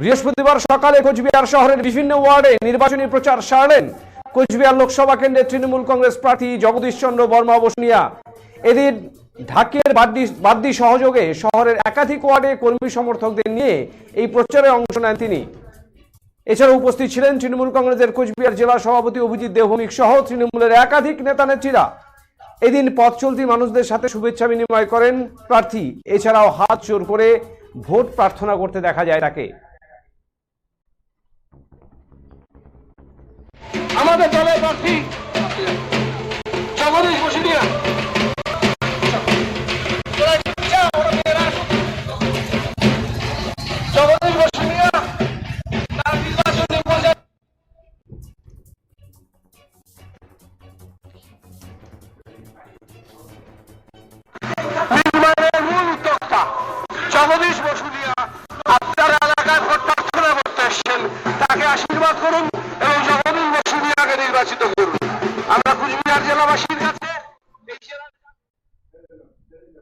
বৃহস্পতিবার সকালে কোচবিহার শহরের বিভিন্ন ওয়ার্ডে নির্বাচনী প্রচার সারলেন কোচবিহার লোকসভা কেন্দ্রের তৃণমূল কংগ্রেস প্রার্থী জগদীশ চন্দ্র বর্মা বসনিয়া। এদিন ঢাকের বাদ্যি বাদ্যি সহযোগে শহরের একাধিক ওয়ার্ডে কর্মী সমর্থকদের নিয়ে এই প্রচারে অংশ নেন তিনি। এছাড়া উপস্থিত ছিলেন তৃণমূল কংগ্রেসের কোচবিহার জেলা সভাপতি অভিজিৎ দেবভৌমিক সহ তৃণমূলের একাধিক নেতা নেত্রীরা। এদিন পথ চলতি মানুষদের সাথে শুভেচ্ছা বিনিময় করেন প্রার্থী। এছাড়াও হাত জোর করে ভোট প্রার্থনা করতে দেখা যায় তাকে। আমাদের দলের প্রার্থী। জগদীশ বসুনিয়া। আপনার এলাকায় ভোট প্রার্থনা করতে এসছেন। তাকে আশীর্বাদ করুন। নির্বাচিত করুন আমরা কুচবিহার জেলাবাসীর কাছে